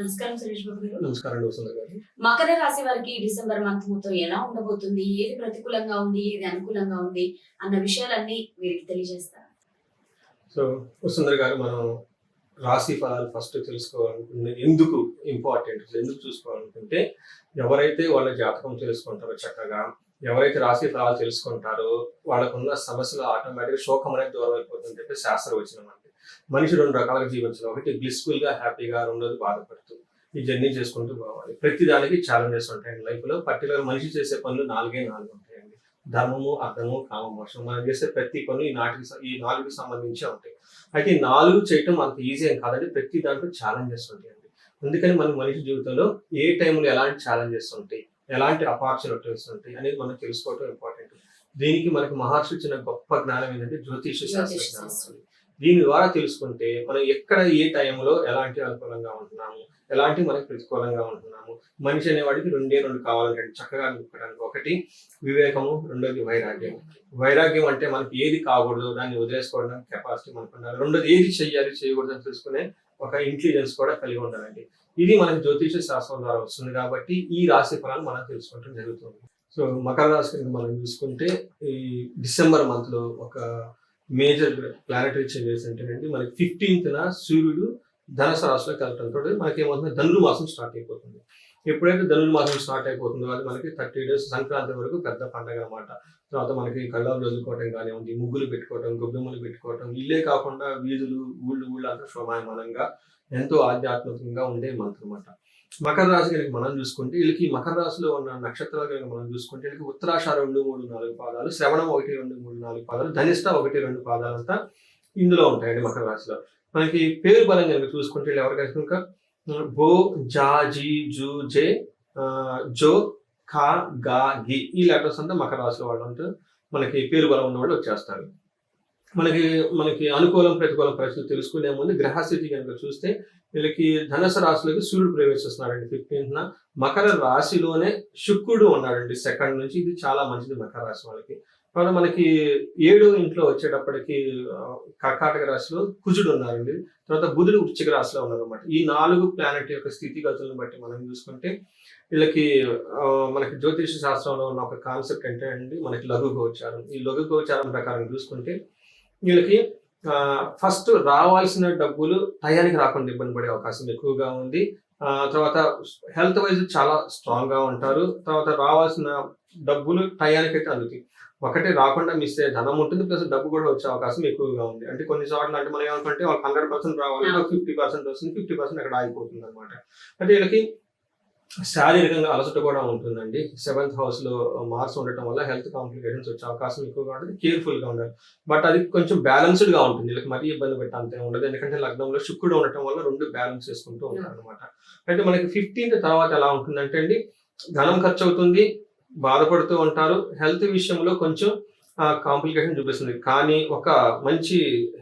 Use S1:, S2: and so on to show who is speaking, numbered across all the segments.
S1: నమస్కారం సురేష్ బాబు గారు.
S2: నమస్కారం
S1: మకర రాశి వారికి డిసెంబర్ మంత్ మొత్తం ఎలా ఉండబోతుంది? ఏది ప్రతికూలంగా ఉంది? ఏది అనుకూలంగా ఉంది? అన్న విషయాలన్నీ వీరికి తెలియజేస్తారు
S2: సో వసుంధర గారు మనం రాశి ఫలాలు ఫస్ట్ తెలుసుకోవాలనుకుంటే ఎందుకు ఇంపార్టెంట్ ఎందుకు చూసుకోవాలనుకుంటే ఎవరైతే వాళ్ళ జాతకం తెలుసుకుంటారో చక్కగా ఎవరైతే రాశి ఫలాలు తెలుసుకుంటారో వాళ్ళకున్న సమస్యలు ఆటోమేటిక్గా శోకం అనేది దూరం అయిపోతుంది చెప్పి శాస్త్రం వచ్చిన మనకి మనిషి రెండు రకాలుగా జీవించడం. ఒకటి బ్లిస్ఫుల్గా హ్యాపీగా రెండోది బాధపడుతూ. ఈ జర్నీ చేసుకుంటూ పోవాలి. ప్రతి దానికి ఛాలెంజెస్ ఉంటాయండి లైఫ్లో. పర్టికులర్ మనిషి చేసే పనులు నాలుగే నాలుగు ఉంటాయండి. ధర్మము అర్థము కామ మోక్షం మనం చేసే ప్రతి పనులు ఈ నాటికి ఈ నాలుగుకి సంబంధించి ఉంటాయి. అయితే ఈ నాలుగు చేయటం అంత ఈజీ ఏం కాదండి. ప్రతి దాంట్లో ఛాలెంజెస్ ఉంటాయండి. అందుకని మన మనిషి జీవితంలో ఏ టైంలో ఎలాంటి ఛాలెంజెస్ ఉంటాయి ఎలాంటి అపార్చునిటీస్ ఉంటాయి అనేది మనం తెలుసుకోవటం ఇంపార్టెంట్ దీనికి మనకి మహర్షి ఇచ్చిన గొప్ప జ్ఞానం ఏంటంటే జ్యోతిష శాస్త్ర. జ్ఞానం దీని ద్వారా తెలుసుకుంటే మనం ఎక్కడ ఏ టైంలో ఎలాంటి అనుకూలంగా ఉంటున్నాము ఎలాంటి మనకి ప్రతికూలంగా ఉంటున్నాము. మనిషి అనేవాడికి రెండే రెండు కావాలంటే చక్కగా అనుకోవడానికి. ఒకటి వివేకము రెండోది వైరాగ్యం. వైరాగ్యం అంటే మనకి ఏది కాకూడదు దాన్ని వదిలేసుకోవడానికి కెపాసిటీ మనకు ఉండాలి. రెండోది ఏది చెయ్యాలి చేయకూడదు అని తెలుసుకునే ఒక ఇంటెలిజెన్స్ కూడా కలిగి ఉండాలండి. ఇది మనకి జ్యోతిష శాస్త్రం ద్వారా వస్తుంది కాబట్టి ఈ రాశి ఫలాలు మనం తెలుసుకోవడం జరుగుతుంది. సో మకర రాశి మనం చూసుకుంటే ఈ డిసెంబర్ మంత్లో ఒక మేజర్ ప్లానటరీ చేంజెస్ ఏంటంటే మనకి ఫిఫ్టీన్త్ సూర్యుడు ధనుసు రాశిలో కలటంతో మనకి ఏమవుతుంది ధనులు మాసం స్టార్ట్ అయిపోతుంది. ఎప్పుడైతే ధనులు మాసం స్టార్ట్ అయిపోతుందో అది మనకి థర్టీ డేస్ సంక్రాంతి వరకు పెద్ద పండగ అన్నమాట. తర్వాత మనకి కళ్ళాలు వదులుకోవటం కానివ్వండి ముగ్గులు పెట్టుకోవటం గొబ్బెమ్మలు పెట్టుకోవటం ఇల్లే కాకుండా వీధులు ఊళ్ళు ఊళ్ళు అంతా శోభాయమానంగా ఎంతో ఆధ్యాత్మికంగా ఉండే మంత్ అనమాట మకర రాశి కనుక మనం చూసుకుంటే వీళ్ళకి మకర రాశిలో ఉన్న నక్షత్రాలు కనుక మనం చూసుకుంటే వీళ్ళకి ఉత్తరాష రెండు మూడు నాలుగు పాదాలు శ్రవణం ఒకటి రెండు మూడు నాలుగు పాదాలు ధనిష్ట ఒకటి రెండు పాదాలు అంతా ఇందులో ఉంటాయండి మకర రాశిలో. మనకి పేరు బలం కనుక చూసుకుంటే వీళ్ళు ఎవరు కనుక బో జా జీ జూ జే జో ఖా గా గి ఈ లెటర్స్ అంతా మకర రాశిలో వాళ్ళు అంతా మనకి పేరు బలం ఉన్న వాళ్ళు వచ్చేస్తారు. మనకి మనకి అనుకూలం ప్రతికూలం పరిస్థితులు తెలుసుకునే ముందు గ్రహస్థితి కనుక చూస్తే వీళ్ళకి ధనుసు రాశిలోకి సూర్యుడు ప్రవేశిస్తున్నాడండి. ఫిఫ్టీన్త్న మకర రాశిలోనే శుక్రుడు ఉన్నాడండి. సెకండ్ నుంచి ఇది చాలా మంచిది మకర రాశి వాళ్ళకి. కాబట్టి మనకి ఏడు ఇంట్లో వచ్చేటప్పటికి కర్కాటక రాశిలో కుజుడు ఉన్నారండి. తర్వాత బుధుడు వృశ్చిక రాశిలో ఉన్నారు అనమాట ఈ నాలుగు ప్లానెట్ యొక్క స్థితిగతులను బట్టి మనం చూసుకుంటే వీళ్ళకి మనకి జ్యోతిష శాస్త్రంలో ఉన్న ఒక కాన్సెప్ట్ ఏంటంటే మనకి లఘు గోచారం. ఈ లఘు గోచారం ప్రకారం చూసుకుంటే వీళ్ళకి ఫస్ట్ రావాల్సిన డబ్బులు టయానికి రాకుండా ఇబ్బంది పడే అవకాశం ఎక్కువగా ఉంది. ఆ, తర్వాత హెల్త్ వైజ్ చాలా స్ట్రాంగ్గా ఉంటారు. తర్వాత రావాల్సిన డబ్బులు టయానికి అయితే అందుతాయి. ఒకటి రాకుండా మిస్ అయ్యే ధనం ఉంటుంది ప్లస్ డబ్బు కూడా వచ్చే అవకాశం ఎక్కువగా ఉంది. అంటే కొన్ని చోట్ల అంటే మనం ఏమనుకుంటే వాళ్ళకి హండ్రెడ్ పర్సెంట్ రావాలి ఫిఫ్టీ పర్సెంట్ వస్తుంది ఫిఫ్టీ పర్సెంట్ అక్కడ ఆగిపోతుంది అనమాట అంటే వీళ్ళకి శారీరకంగా అలసట కూడా ఉంటుందండి. సెవెంత్ హౌస్లో మార్క్స్ ఉండటం వల్ల హెల్త్ కాంప్లికేషన్స్ వచ్చే అవకాశం ఎక్కువగా ఉంటుంది. కేర్ఫుల్గా ఉండాలి. బట్ అది కొంచెం బ్యాలెన్స్డ్గా ఉంటుంది. వీళ్ళకి మరీ ఇబ్బంది పెట్టే అంతే ఉండదు. ఎందుకంటే లగ్నంలో శుక్రుడు ఉండటం వల్ల రెండు బ్యాలెన్స్ చేసుకుంటూ ఉంటారు అనమాట అయితే మనకి ఫిఫ్టీన్త్ తర్వాత ఎలా ఉంటుందంటే అండి ధనం ఖర్చు అవుతుంది బాధపడుతూ ఉంటారు. హెల్త్ విషయంలో కొంచెం కాంప్లికేషన్ చూపిస్తుంది. కానీ ఒక మంచి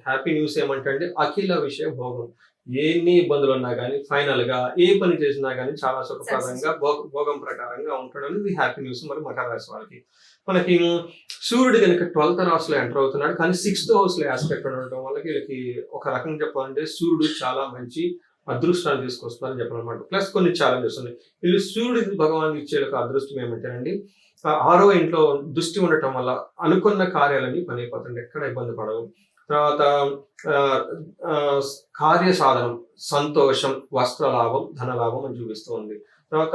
S2: హ్యాపీ న్యూస్ ఏమంటే అండి అఖిల విషయ భోగం. ఎన్ని ఇబ్బందులు ఉన్నా కానీ ఫైనల్గా ఏ పని చేసినా కానీ చాలా సుఖప్రదంగా భోగ- ప్రకారంగా ఉంటాడు అనేది హ్యాపీ న్యూస్ మరి మకర రాశి వాళ్ళకి మనకి సూర్యుడు కనుక ట్వెల్త్ హౌస్లో ఎంటర్ అవుతున్నాడు కానీ సిక్స్త్ హౌస్లో ఆస్పెక్ట్ ఉండటం వల్ల వీళ్ళకి ఒక రకంగా చెప్పాలంటే సూర్యుడు చాలా మంచి అదృష్టాన్ని తీసుకొస్తున్నారని చెప్పాలన్నమాట. ప్లస్ కొన్ని ఛాలెంజెస్ ఉన్నాయి. వీళ్ళు సూర్యుడికి భగవాన్ ఇచ్చే ఒక అదృష్టం ఏమంటేనండి ఆరో ఇంట్లో దృష్టి ఉండటం వల్ల అనుకున్న కార్యాలన్నీ పని అయిపోతుంది ఎక్కడ ఇబ్బంది పడవు. తర్వాత కార్య సాధనం సంతోషం వస్త్ర లాభం ధన లాభం అని చూపిస్తూ ఉంది. తర్వాత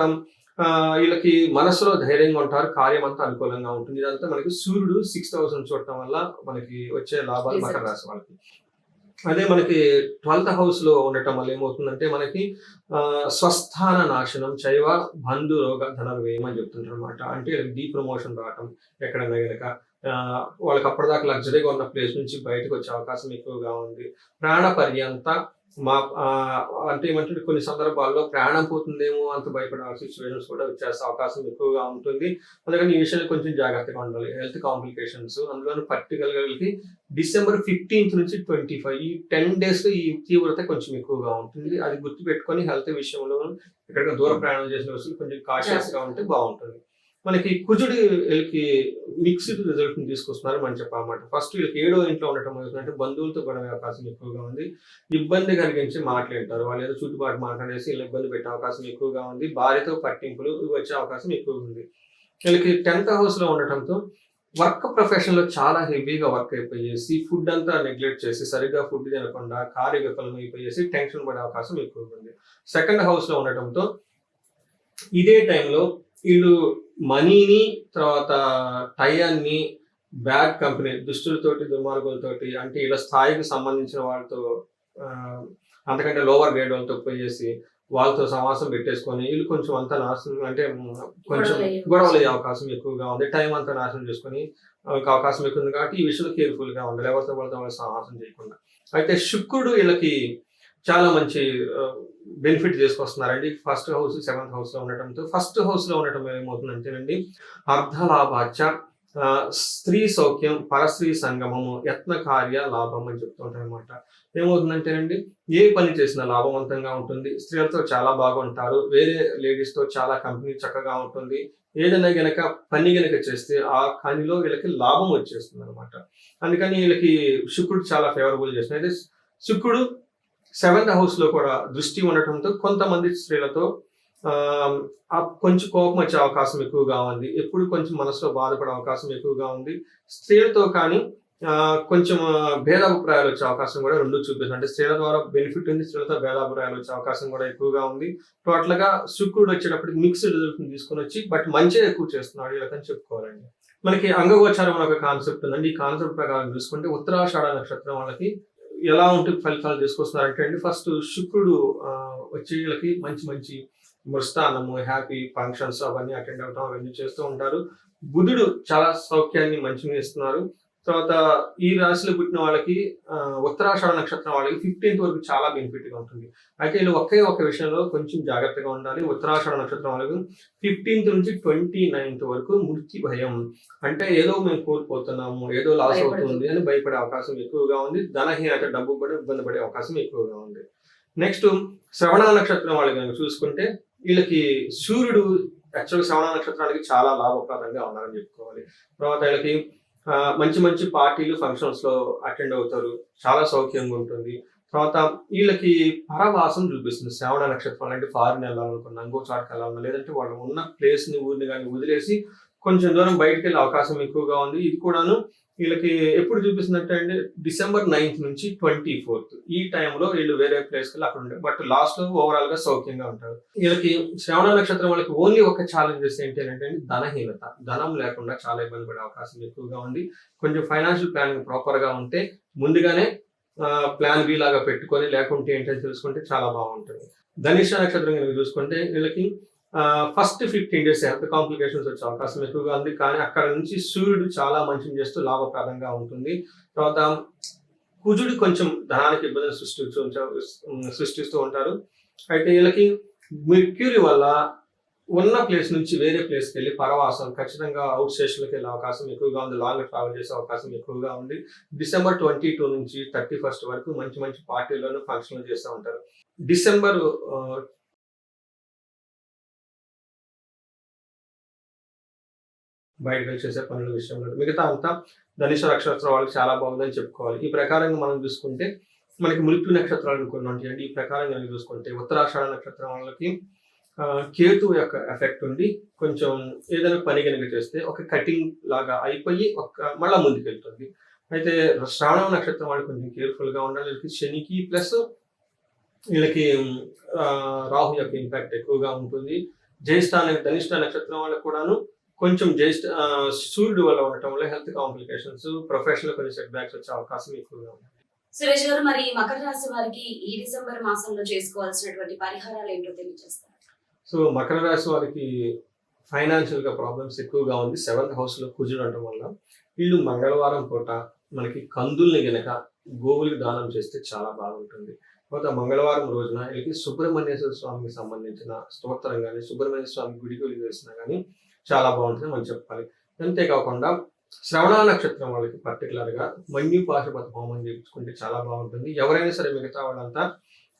S2: ఆ, వీళ్ళకి మనసులో ధైర్యంగా ఉంటారు కార్యం అంతా అనుకూలంగా ఉంటుంది. ఇదంతా మనకి సూర్యుడు సిక్స్ థౌసండ్ చూడటం వల్ల మనకి వచ్చే లాభాలు. మకర రాశి వాళ్ళకి. అదే మనకి ట్వెల్త్ హౌస్లో ఉండటం వల్ల ఏమవుతుందంటే మనకి ఆ, స్వస్థాన నాశనం చైవ బంధు రోగ ధనర్వేయం అని చెప్తుంటారు అనమాట అంటే డీ ప్రమోషన్ రావటం ఎక్కడైనా కనుక ఆ, వాళ్ళకి అప్పటిదాకా లగ్జరీగా ఉన్న ప్లేస్ నుంచి బయటకు వచ్చే అవకాశం ఎక్కువగా ఉంది. ప్రాణ పర్యంత మా అంటే ఏమంటే కొన్ని సందర్భాల్లో ప్రాణం పోతుందేమో అంత భయపడే సిచ్యువేషన్స్ కూడా వచ్చే అవకాశం ఎక్కువగా ఉంటుంది. అందుకని ఈ విషయంలో కొంచెం జాగ్రత్తగా ఉండాలి. హెల్త్ కాంప్లికేషన్స్ అందులో పర్టికులర్లకి డిసెంబర్ ఫిఫ్టీన్త్ నుంచి ట్వంటీ ఫైవ్ ఈ టెన్ డేస్ ఈ తీవ్రత కొంచెం ఎక్కువగా ఉంటుంది. అది గుర్తు పెట్టుకొని హెల్త్ విషయంలో ఎక్కడికైనా దూర ప్రయాణం చేసిన వస్తువులు కొంచెం కాషియస్గా ఉంటే బాగుంటుంది. మనకి కుజుడి వీళ్ళకి మిక్స్డ్ రిజల్ట్ని తీసుకొస్తున్నారు మనం చెప్పాలన్నమాట ఫస్ట్ వీళ్ళకి ఏడో ఇంట్లో ఉండటం ఏంటంటే బంధువులతో గొడవ అవకాశం ఎక్కువగా ఉంది. ఇబ్బంది కలిగించి మాట్లాడతారు. వాళ్ళు ఏదో చుట్టుబాటు మాట్లాడేసి వీళ్ళు ఇబ్బంది పెట్టే అవకాశం ఎక్కువగా ఉంది. భార్యతో పట్టింపులు వచ్చే అవకాశం ఎక్కువగా ఉంది. వీళ్ళకి టెన్త్ హౌస్లో ఉండటంతో వర్క్ ప్రొఫెషన్లో చాలా హెవీగా వర్క్ అయిపోయేసి ఫుడ్ అంతా నెగ్లెక్ట్ చేసి సరిగ్గా ఫుడ్ తినకుండా కార్యగతం అయిపోయేసి టెన్షన్ పడే అవకాశం ఎక్కువగా ఉంది. సెకండ్ హౌస్లో ఉండటంతో ఇదే టైంలో వీళ్ళు మనీని తర్వాత టయాన్ని బ్యాడ్ కంపెనీ దుష్టులతోటి దుర్మార్గులతోటి అంటే వీళ్ళ స్థాయికి సంబంధించిన వాళ్ళతో అంతకంటే లోవర్ గ్రేడ్ వాళ్ళతో పోయేసి వాళ్ళతో సమాసం పెట్టేసుకొని వీళ్ళు కొంచెం అంతా నాశనం అంటే కొంచెం
S1: గొడవలు అయ్యే
S2: అవకాశం ఎక్కువగా ఉంది. టైం అంతా నాశనం చేసుకొని ఒక అవకాశం ఎక్కువ ఉంది కాబట్టి ఈ విషయంలో కేర్ఫుల్గా ఉండాలి. ఎవరితో వాళ్ళతో వాళ్ళు సమాసం చేయకుండా. అయితే శుక్రుడు వీళ్ళకి చాలా మంచి బెనిఫిట్ తీసుకొస్తున్నారండి. ఫస్ట్ హౌస్ సెవెంత్ హౌస్లో ఉండటంతో ఫస్ట్ హౌస్లో ఉండటం ఏమవుతుందంటేనండి అర్ధలాభాచ లాభాచ స్త్రీ సౌఖ్యం పరస్త్రీ సంగమము యత్న కార్య లాభం అని చెప్తుంటారు అనమాట ఏమవుతుందంటేనండి ఏ పని చేసినా లాభవంతంగా ఉంటుంది. స్త్రీలతో చాలా బాగుంటారు. వేరే లేడీస్తో చాలా కంపెనీ చక్కగా ఉంటుంది. ఏదైనా గనక పని గనక చేస్తే ఆ పనిలో వీళ్ళకి లాభం వచ్చేస్తుంది అనమాట అందుకని వీళ్ళకి శుక్రుడు చాలా ఫేవరబుల్ చేస్తుంది. అయితే శుక్రుడు సెవెంత్ హౌస్లో కూడా దృష్టి ఉండటంతో కొంతమంది స్త్రీలతో కొంచెం కోపం వచ్చే అవకాశం ఎక్కువగా ఉంది. ఎప్పుడు కొంచెం మనసులో బాధపడే అవకాశం ఎక్కువగా ఉంది. స్త్రీలతో కానీ కొంచెం భేదాభిప్రాయాలు వచ్చే అవకాశం కూడా రెండు చూపిస్తుంది. అంటే స్త్రీల ద్వారా బెనిఫిట్ ఉంది స్త్రీలతో భేదాభిప్రాయాలు వచ్చే అవకాశం కూడా ఎక్కువగా ఉంది. టోటల్గా శుక్రుడు వచ్చేటప్పటికి మిక్స్డ్ రిజల్ట్ తీసుకొని వచ్చి బట్ మంచిగా ఎక్కువ చేస్తున్నాడు వీళ్ళకని చెప్పుకోవాలండి. మనకి అంగగోచారం అనే ఒక కాన్సెప్ట్ ఉందండి. ఈ కాన్సెప్ట్ ప్రకారం చూసుకుంటే ఉత్తరాషాఢ నక్షత్రం వాళ్ళకి ఎలా ఉంటుంది ఫలితాలు తీసుకొస్తున్నారంటే అండి ఫస్ట్ శుక్రుడు ఆ, వీళ్ళకి మంచి మంచి మృస్థానము హ్యాపీ ఫంక్షన్స్ అవన్నీ అటెండ్ అవటం అవన్నీ చేస్తూ ఉంటారు. బుధుడు చాలా సౌఖ్యాన్ని మంచిగా ఇస్తున్నారు. తర్వాత ఈ రాశిలో పుట్టిన వాళ్ళకి ఉత్తరాషాఢ నక్షత్రం వాళ్ళకి ఫిఫ్టీన్త్ వరకు చాలా బెనిఫిట్గా ఉంటుంది. అయితే వీళ్ళు ఒకే ఒక విషయంలో కొంచెం జాగ్రత్తగా ఉండాలి. ఉత్తరాషాఢ నక్షత్రం వాళ్ళకి ఫిఫ్టీన్త్ నుంచి ట్వంటీ నైన్త్ వరకు మృత్యు భయం. అంటే ఏదో మేము కోల్పోతున్నాము ఏదో లాస్. అవుతుంది అని భయపడే అవకాశం ఎక్కువగా ఉంది. ధనహీనత డబ్బు కూడా ఇబ్బంది పడే అవకాశం ఎక్కువగా ఉంది. నెక్స్ట్ శ్రవణ నక్షత్రం వాళ్ళకి కనుక చూసుకుంటే వీళ్ళకి సూర్యుడు యాక్చువల్గా శ్రవణ నక్షత్రానికి చాలా లాభప్రదంగా ఉన్నారని చెప్పుకోవాలి. తర్వాత వీళ్ళకి మంచి మంచి పార్టీలు ఫంక్షన్స్లో అటెండ్ అవుతారు. చాలా సౌఖ్యంగా ఉంటుంది. తర్వాత వీళ్ళకి పరవాసం చూపిస్తుంది. శ్రావణ నక్షత్రం అంటే ఫారిన్ వెళ్ళాలనుకున్నా ఇంకో చాటుకు వెళ్ళాలన్నా లేదంటే వాళ్ళు ఉన్న ప్లేస్ని ఊరిని కానీ వదిలేసి కొంచెం దూరం బయటకు వెళ్ళే అవకాశం ఎక్కువగా ఉంది. ఇది కూడాను వీళ్ళకి ఎప్పుడు చూపిస్తుందంటే అండి? డిసెంబర్ నైన్త్ నుంచి ట్వంటీ ఫోర్త్. ఈ టైంలో వీళ్ళు వేరే ప్లేస్ వెళ్ళి అక్కడ ఉంటారు బట్ లాస్ట్ ఓవరాల్గా సౌఖ్యంగా ఉంటారు. వీళ్ళకి శ్రవణ నక్షత్రం వాళ్ళకి ఓన్లీ ఒక ఛాలెంజెస్ ఏంటి అంటే ధనహీనత. ధనం లేకుండా చాలా ఇబ్బంది పడే అవకాశం ఎక్కువగా ఉంది. కొంచెం ఫైనాన్షియల్ ప్లానింగ్ ప్రాపర్గా ఉంటే ముందుగానే ప్లాన్ బి లాగా పెట్టుకొని లేకుంటే ఏంటని తెలుసుకుంటే చాలా బాగుంటుంది. ధనిష్ట నక్షత్రం కనుక చూసుకుంటే వీళ్ళకి first fifteen days health complications వచ్చే అవకాశం ఎక్కువగా ఉంది. కానీ అక్కడ నుంచి సూర్యుడు చాలా మంచిని చేస్తూ లాభప్రదంగా ఉంటుంది. తర్వాత కుజుడు కొంచెం ధనానికి ఇబ్బందులు సృష్టిస్తూ సృష్టిస్తూ ఉంటారు. అయితే వీళ్ళకి మెర్క్యూరీ వల్ల ఉన్న ప్లేస్ నుంచి వేరే ప్లేస్కి వెళ్ళి పరవాసం ఖచ్చితంగా అవుట్ స్టేషన్లకు వెళ్ళే అవకాశం ఎక్కువగా ఉంది. లాంగ్ ట్రావెల్ చేసే అవకాశం ఎక్కువగా ఉంది. డిసెంబర్ ట్వంటీ టూ నుంచి థర్టీ ఫస్ట్ వరకు మంచి మంచి పార్టీలను ఫంక్షన్లు చేస్తూ ఉంటారు. డిసెంబర్ బయటకు చేసే పనుల విషయంలో మిగతా అంతా ధనుష నక్షత్రం వాళ్ళకి చాలా బాగుందని చెప్పుకోవాలి. ఈ ప్రకారంగా మనం చూసుకుంటే మనకి మృత్యు నక్షత్రాలు కొన్ని ఉంటాయండి ఈ ప్రకారం చూసుకుంటే ఉత్తరాషాఢ నక్షత్రం వాళ్ళకి కేతు యొక్క ఎఫెక్ట్ ఉండి కొంచెం ఏదైనా పని కనుక చేస్తే ఒక కటింగ్ లాగా అయిపోయి ఒక మళ్ళా ముందుకెళ్తుంది. అయితే శ్రావణ నక్షత్రం వాళ్ళు కొంచెం కేర్ఫుల్గా ఉండాలి. వీళ్ళకి శనికి ప్లస్ వీళ్ళకి రాహు యొక్క ఇంపాక్ట్ ఎక్కువగా ఉంటుంది. జ్యేష్ఠ ధనిష్ట నక్షత్రం వాళ్ళకు కూడాను కొంచెం ఆ, సూర్యుడు వల్ల ఉండటం వల్ల హెల్త్ కాంప్లికేషన్స్ ప్రొఫెషనల్ కొన్ని సెట్ బ్యాక్స్ వచ్చే అవకాశం ఎక్కువగా ఉంది.
S1: సురేష్ గారు మరి మకర రాశి వారికి ఈ డిసెంబర్ మాసంలో చేసుకోవాల్సినటువంటి పరిహారాలు ఏంటో తెలియజేస్తారు?
S2: సో మకర రాశి వారికి ఫైనాన్షియల్గా ప్రాబ్లమ్స్ ఎక్కువగా ఉంది. సెవెంత్ హౌస్లో కుజుడు ఉండటం వల్ల వీళ్ళు మంగళవారం పూట మనకి కందుల్ని గనక గోవులకు దానం చేస్తే చాలా బాగుంటుంది. తర్వాత మంగళవారం రోజున వీళ్ళకి సుబ్రహ్మణ్యేశ్వర స్వామికి సంబంధించిన స్తోత్రం కానీ సుబ్రహ్మణ్య స్వామి గుడికి వెళ్ళి చేసినా కానీ చాలా బాగుంటుంది మనం చెప్పాలి. అంతేకాకుండా శ్రవణ నక్షత్రం వాళ్ళకి పర్టికులర్గా మన్యు పాశుపత హోమం చేయించుకుంటే చాలా బాగుంటుంది. ఎవరైనా సరే మిగతా వాళ్ళంతా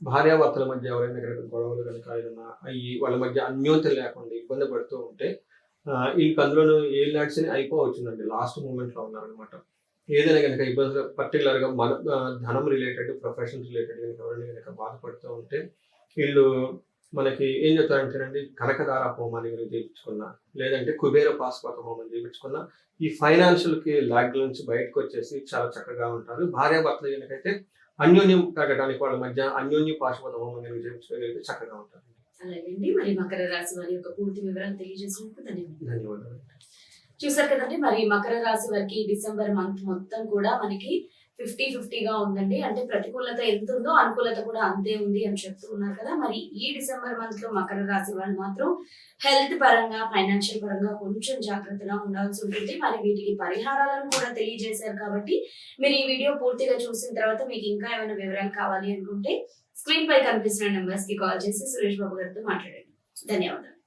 S2: భార్యాభర్తల మధ్య ఎవరైనా కనుక గొడవలు కనుక ఏదైనా అయ్యి వాళ్ళ మధ్య అన్యోన్యత లేకుండా ఇబ్బంది పడుతూ ఉంటే ఈ వీళ్ళకి అందులోనూ ఏ ల్యాడ్స్ అని లాస్ట్ మూమెంట్లో ఉన్నారనమాట ఏదైనా కనుక ఇబ్బంది పర్టికులర్గా మన ధనం రిలేటెడ్ ప్రొఫెషన్ రిలేటెడ్ కనుక ఎవరైనా కనుక బాధపడుతూ ఉంటే వీళ్ళు మనకి ఏం చెప్తారంటేనండి కనకదార హోమాన్ని కనుక చేయించుకున్నా లేదంటే కుబేర పాస్పాత హోమం చేయించుకున్నా ఈ ఫైనాన్షియల్కి లాగ్ నుంచి బయటకు వచ్చేసి చాలా చక్కగా ఉంటారు. భార్యాభర్తలు కనుకైతే అన్యోన్యం తగ్గడానికి వాళ్ళ మధ్య అన్యోన్య పాశుపత హోమం కనుక చేయించుకోగలిగితే చక్కగా ఉంటారు.
S1: అలాగండి. మరి మకర రాశి వారి యొక్క పూర్తి వివరాలు తెలియజేసినందుకు ధన్యవాదాలు.
S2: ధన్యవాదాలు.
S1: చూసారు కదండి మరి మకర రాశి వారికి డిసెంబర్ మంత్ మొత్తం కూడా మనకి ఫిఫ్టీ ఫిఫ్టీగా ఉందండి. అంటే ప్రతికూలత ఎంత ఉందో అనుకూలత కూడా అంతే ఉంది అని చెప్తూ ఉన్నారు కదా. మరి ఈ డిసెంబర్ మంత్లో మకర రాశి వాళ్ళు మాత్రం హెల్త్ పరంగా ఫైనాన్షియల్ పరంగా కొంచెం జాగ్రత్తగా ఉండాల్సి ఉంటుంది. మరి వీటికి పరిహారాలను కూడా తెలియజేశారు కాబట్టి మీరు ఈ వీడియో పూర్తిగా చూసిన తర్వాత మీకు ఇంకా ఏమైనా వివరాలు కావాలి అనుకుంటే స్క్రీన్ పై కనిపిస్తున్న నెంబర్స్కి కాల్ చేసి సురేష్ బాబు గారితో మాట్లాడండి. ధన్యవాదాలు.